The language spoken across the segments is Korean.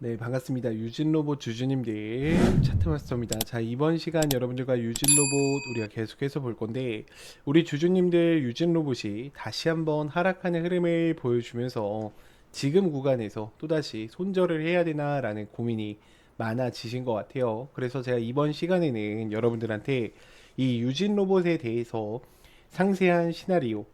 네, 반갑습니다. 유진 로봇 주주님들 차트마스터입니다. 자, 이번 시간 여러분들과 유진 로봇 우리가 계속해서 볼 건데 우리 주주님들 유진 로봇이 다시 한번 하락하는 흐름을 보여주면서 지금 구간에서 또다시 손절을 해야 되나 라는 고민이 많아지신 것 같아요. 그래서 제가 이번 시간에는 여러분들한테 이 유진 로봇에 대해서 상세한 시나리오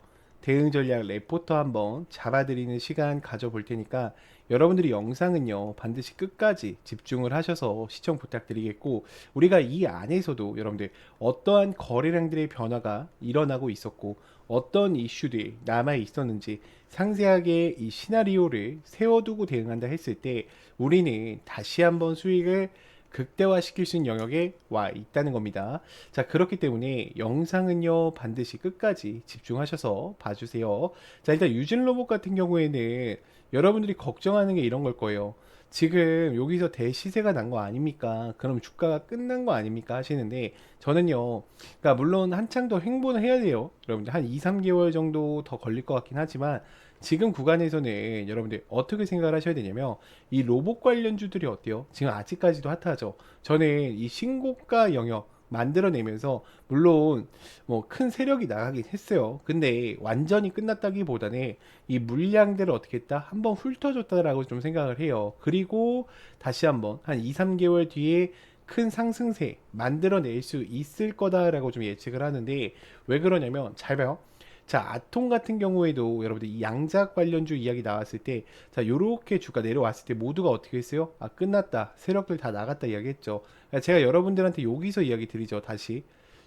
대응 전략 레포터 한번 잡아드리는 시간 가져볼 테니까 여러분들이 영상은요 반드시 끝까지 집중을 하셔서 시청 부탁드리겠고 우리가 이 안에서도 여러분들 어떠한 거래량들의 변화가 일어나고 있었고 어떤 이슈들이 남아 있었는지 상세하게 이 시나리오를 세워두고 대응한다 했을 때 우리는 다시 한번 수익을 극대화시킬 수 있는 영역에 와 있다는 겁니다. 자, 그렇기 때문에 영상은요, 반드시 끝까지 집중하셔서 봐주세요. 자, 일단 유진 로봇 같은 경우에는 여러분들이 걱정하는 게 이런 걸 거예요. 지금 여기서 대시세가 난 거 아닙니까? 그럼 주가가 끝난 거 아닙니까? 하시는데 저는요. 그러니까 물론 한창 더 횡보는 해야 돼요. 여러분들 한 2, 3개월 정도 더 걸릴 것 같긴 하지만 지금 구간에서는 여러분들 어떻게 생각을 하셔야 되냐면 이 로봇 관련주들이 어때요? 지금 아직까지도 핫하죠. 저는 이 신고가 영역 만들어내면서 물론 뭐 큰 세력이 나가긴 했어요. 근데 완전히 끝났다기보다는 이 물량들을 어떻게 했다? 한번 훑어줬다라고 좀 생각을 해요. 그리고 다시 한번 한 2, 3개월 뒤에 큰 상승세 만들어낼 수 있을 거다라고 좀 예측을 하는데 왜 그러냐면 잘 봐요. 자, 아톰 같은 경우에도 여러분들 이 양작 관련주 이야기 나왔을 때, 자, 요렇게 주가 내려왔을 때 모두가 어떻게 했어요? 아, 끝났다. 세력들 다 나갔다 이야기 했죠. 그러니까 제가 여러분들한테 여기서 이야기 드리죠. 다시.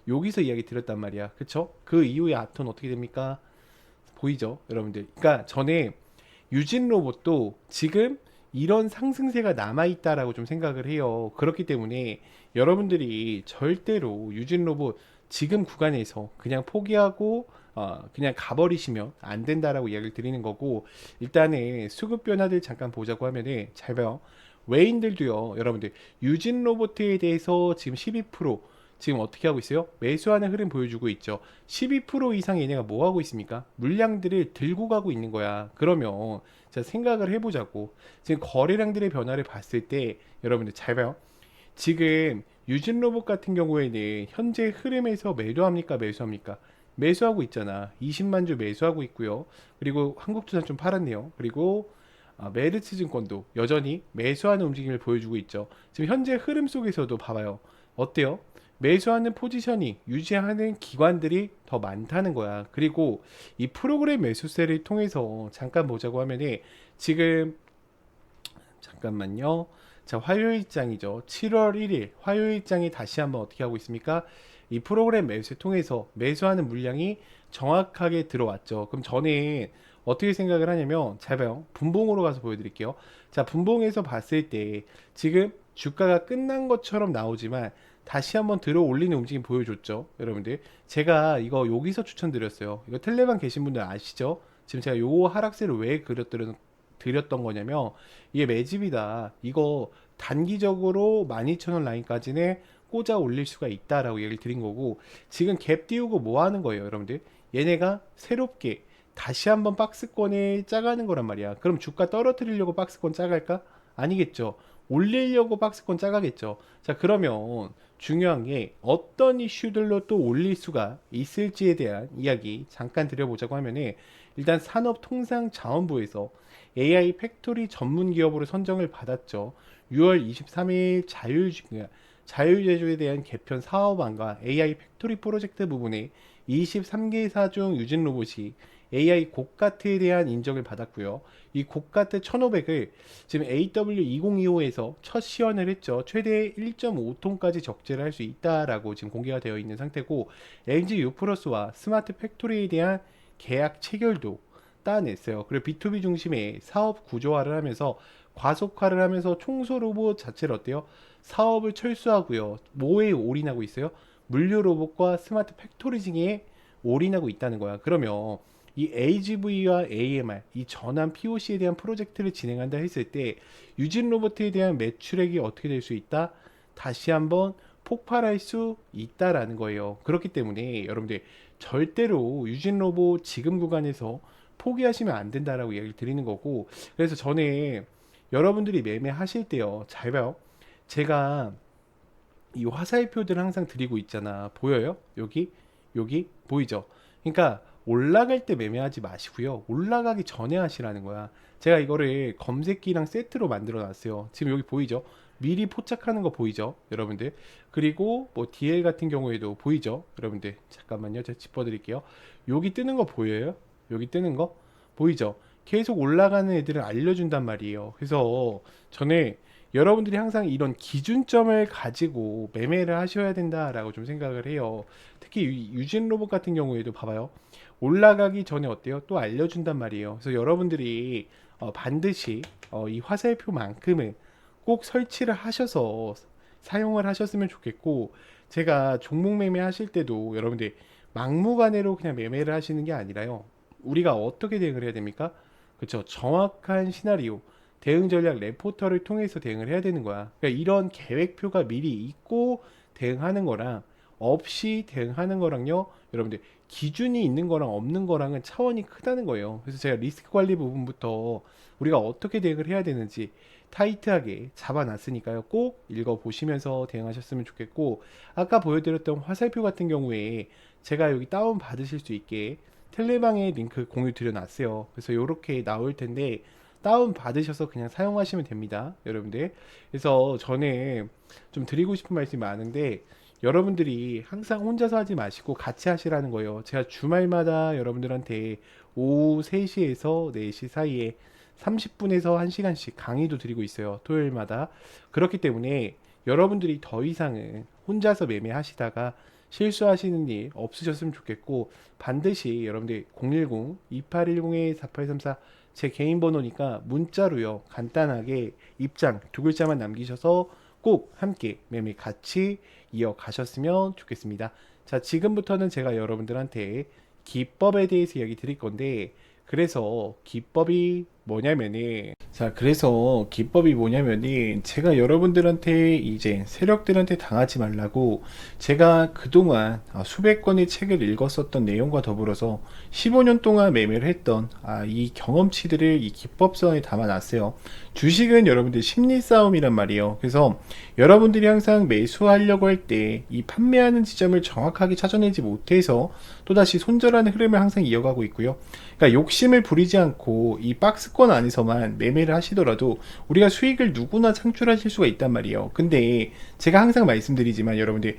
여기서 이야기 드렸단 말이야. 그쵸? 그 이후에 아톰 어떻게 됩니까? 보이죠? 여러분들. 그러니까 전에 유진 로봇도 지금 이런 상승세가 남아있다라고 좀 생각을 해요. 그렇기 때문에 여러분들이 절대로 유진 로봇 지금 구간에서 그냥 포기하고 어, 그냥 가버리시면 안 된다라고 이야기를 드리는 거고 일단은 수급 변화들 잠깐 보자고 하면은 잘 봐요. 외인들도요, 여러분들 유진 로봇에 대해서 지금 12% 지금 어떻게 하고 있어요? 매수하는 흐름 보여주고 있죠. 12% 이상 얘네가 뭐 하고 있습니까? 물량들을 들고 가고 있는 거야. 그러면 자 생각을 해보자고. 지금 거래량들의 변화를 봤을 때 여러분들 잘 봐요. 지금 유진 로봇 같은 경우에는 현재 흐름에서 매도합니까? 매수합니까? 매수하고 있잖아. 20만 주 매수하고 있고요. 그리고 한국투자 좀 팔았네요. 그리고 아, 메르츠 증권도 여전히 매수하는 움직임을 보여주고 있죠. 지금 현재 흐름 속에서도 봐봐요. 어때요? 매수하는 포지션이 유지하는 기관들이 더 많다는 거야. 그리고 이 프로그램 매수세를 통해서 잠깐 보자고 하면은 지금 잠깐만요. 자, 화요일장이죠. 7월 1일 화요일장이 다시 한번 어떻게 하고 있습니까? 이 프로그램 매수를 통해서 매수하는 물량이 정확하게 들어왔죠. 그럼 저는 어떻게 생각을 하냐면 잘 봐요. 분봉으로 가서 보여드릴게요. 자, 분봉에서 봤을 때 지금 주가가 끝난 것처럼 나오지만 다시 한번 들어 올리는 움직임 보여줬죠. 여러분들. 제가 이거 여기서 추천드렸어요. 이거 텔레방 계신 분들 아시죠? 지금 제가 요 하락세를 왜 그렸던, 드렸던 거냐면 이게 매집이다. 이거 단기적으로 12,000원 라인까지는 꽂아 올릴 수가 있다라고 얘기를 드린 거고 지금 갭 띄우고 뭐 하는 거예요, 여러분들? 얘네가 새롭게 다시 한번 박스권에 짜가는 거란 말이야. 그럼 주가 떨어뜨리려고 박스권 짜갈까? 아니겠죠. 올리려고 박스권 짜가겠죠. 자, 그러면 중요한 게 어떤 이슈들로 또 올릴 수가 있을지에 대한 이야기 잠깐 드려보자고 하면은 일단 산업통상자원부에서 AI 팩토리 전문 기업으로 선정을 받았죠. 6월 23일 자율 자율제조에 대한 개편 사업안과 AI 팩토리 프로젝트 부분에 23개 사 중 유진 로봇이 AI 고가트에 대한 인정을 받았고요. 이 고가트 1500을 지금 AW2025에서 첫 시연을 했죠. 최대 1.5톤까지 적재를 할 수 있다라고 지금 공개가 되어 있는 상태고 LG U+와 스마트 팩토리에 대한 계약 체결도 따냈어요. 그리고 B2B 중심의 사업 구조화를 하면서 과속화를 하면서 청소 로봇 자체를 어때요? 사업을 철수하고요. 뭐에 올인하고 있어요? 물류 로봇과 스마트 팩토리징에 올인하고 있다는 거야. 그러면 이 AGV와 AMR, 이 전환 POC에 대한 프로젝트를 진행한다 했을 때 유진 로봇에 대한 매출액이 어떻게 될 수 있다? 다시 한번 폭발할 수 있다라는 거예요. 그렇기 때문에 여러분들 절대로 유진 로봇 지금 구간에서 포기하시면 안 된다라고 얘기를 드리는 거고 그래서 전에 여러분들이 매매하실 때요. 잘 봐요. 제가 이 화살표들 항상 드리고 있잖아. 보여요? 여기? 여기? 보이죠? 그러니까 올라갈 때 매매하지 마시고요. 올라가기 전에 하시라는 거야. 제가 이거를 검색기랑 세트로 만들어 놨어요. 지금 여기 보이죠? 미리 포착하는 거 보이죠? 여러분들. 그리고 뭐 DL 같은 경우에도 보이죠? 여러분들. 잠깐만요. 제가 짚어 드릴게요. 여기 뜨는 거 보여요? 여기 뜨는 거? 보이죠? 계속 올라가는 애들을 알려준단 말이에요. 그래서 전에 여러분들이 항상 이런 기준점을 가지고 매매를 하셔야 된다라고 좀 생각을 해요. 특히 유- 유진 로봇 같은 경우에도 봐봐요. 올라가기 전에 어때요? 또 알려준단 말이에요. 그래서 여러분들이 어, 반드시 어, 이 화살표만큼은 꼭 설치를 하셔서 사용을 하셨으면 좋겠고 제가 종목 매매 하실 때도 여러분들 막무가내로 그냥 매매를 하시는 게 아니라요. 우리가 어떻게 대응을 해야 됩니까? 그렇죠. 정확한 시나리오, 대응 전략 레포터를 통해서 대응을 해야 되는 거야. 그러니까 이런 계획표가 미리 있고 대응하는 거랑 없이 대응하는 거랑요. 여러분들 기준이 있는 거랑 없는 거랑은 차원이 크다는 거예요. 그래서 제가 리스크 관리 부분부터 우리가 어떻게 대응을 해야 되는지 타이트하게 잡아놨으니까요. 꼭 읽어보시면서 대응하셨으면 좋겠고 아까 보여드렸던 화살표 같은 경우에 제가 여기 다운 받으실 수 있게 텔레방에 링크 공유 드려놨어요. 그래서 이렇게 나올 텐데 다운 받으셔서 그냥 사용하시면 됩니다. 여러분들. 그래서 전에 좀 드리고 싶은 말씀이 많은데 여러분들이 항상 혼자서 하지 마시고 같이 하시라는 거예요. 제가 주말마다 여러분들한테 오후 3시에서 4시 사이에 30분에서 1시간씩 강의도 드리고 있어요. 토요일마다. 그렇기 때문에 여러분들이 더 이상은 혼자서 매매하시다가 실수하시는 일 없으셨으면 좋겠고 반드시 여러분들 010-2810-4834 제 개인 번호니까 문자로요. 간단하게 입장 두 글자만 남기셔서 꼭 함께 매매 같이 이어가셨으면 좋겠습니다. 자, 지금부터는 제가 여러분들한테 기법에 대해서 이야기 드릴 건데 그래서 기법이 뭐냐면은 자 그래서 기법이 뭐냐면은 제가 여러분들한테 이제 세력들한테 당하지 말라고 제가 그동안 아, 수백 권의 책을 읽었었던 내용과 더불어서 15년 동안 매매를 했던 아, 이 경험치들을 이 기법서에 담아놨어요. 주식은 여러분들 심리 싸움이란 말이에요. 그래서 여러분들이 항상 매수하려고 할 때 이 판매하는 지점을 정확하게 찾아내지 못해서 또다시 손절하는 흐름을 항상 이어가고 있고요. 그러니까 욕심을 부리지 않고 이 박스권 안에서만 매매를 하시더라도 우리가 수익을 누구나 창출하실 수가 있단 말이에요. 근데 제가 항상 말씀드리지만 여러분들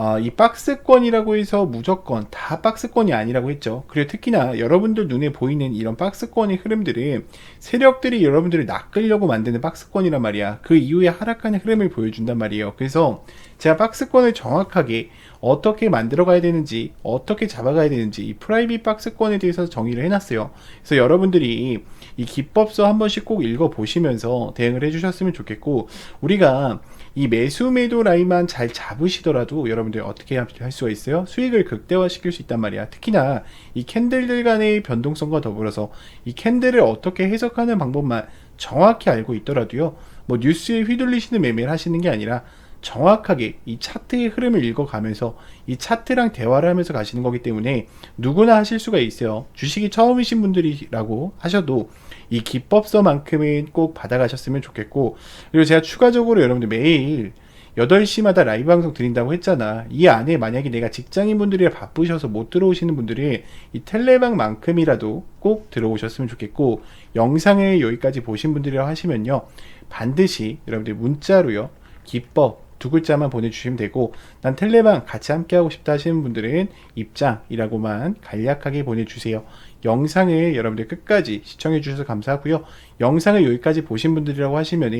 아, 이 박스권이라고 해서 무조건 다 박스권이 아니라고 했죠. 그리고 특히나 여러분들 눈에 보이는 이런 박스권의 흐름들은 세력들이 여러분들을 낚으려고 만드는 박스권이란 말이야. 그 이후에 하락하는 흐름을 보여준단 말이에요. 그래서 제가 박스권을 정확하게 어떻게 만들어 가야 되는지, 어떻게 잡아가야 되는지 이 프라이빗 박스권에 대해서 정의를 해놨어요. 그래서 여러분들이 이 기법서 한 번씩 꼭 읽어 보시면서 대응을 해주셨으면 좋겠고 우리가 이 매수 매도 라인만 잘 잡으시더라도 여러분들 어떻게 할 수가 있어요? 수익을 극대화 시킬 수 있단 말이야. 특히나 이 캔들들 간의 변동성과 더불어서 이 캔들을 어떻게 해석하는 방법만 정확히 알고 있더라도요. 뭐 뉴스에 휘둘리시는 매매를 하시는 게 아니라 정확하게 이 차트의 흐름을 읽어가면서 이 차트랑 대화를 하면서 가시는 거기 때문에 누구나 하실 수가 있어요. 주식이 처음이신 분들이라고 하셔도 이 기법서만큼은 꼭 받아가셨으면 좋겠고 그리고 제가 추가적으로 여러분들 매일 8시마다 라이브 방송 드린다고 했잖아. 이 안에 만약에 내가 직장인분들이 바쁘셔서 못 들어오시는 분들이 이 텔레방만큼이라도 꼭 들어오셨으면 좋겠고 영상을 여기까지 보신 분들이라고 하시면요. 반드시 여러분들 문자로요. 기법 두 글자만 보내주시면 되고 난 텔레방 같이 함께 하고 싶다 하시는 분들은 입장이라고만 간략하게 보내주세요. 영상을 여러분들 끝까지 시청해 주셔서 감사하고요. 영상을 여기까지 보신 분들이라고 하시면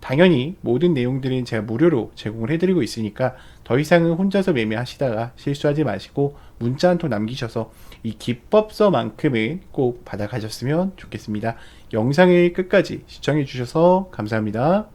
당연히 모든 내용들은 제가 무료로 제공을 해드리고 있으니까 더 이상은 혼자서 매매하시다가 실수하지 마시고 문자 한 통 남기셔서 이 기법서만큼은 꼭 받아가셨으면 좋겠습니다. 영상을 끝까지 시청해 주셔서 감사합니다.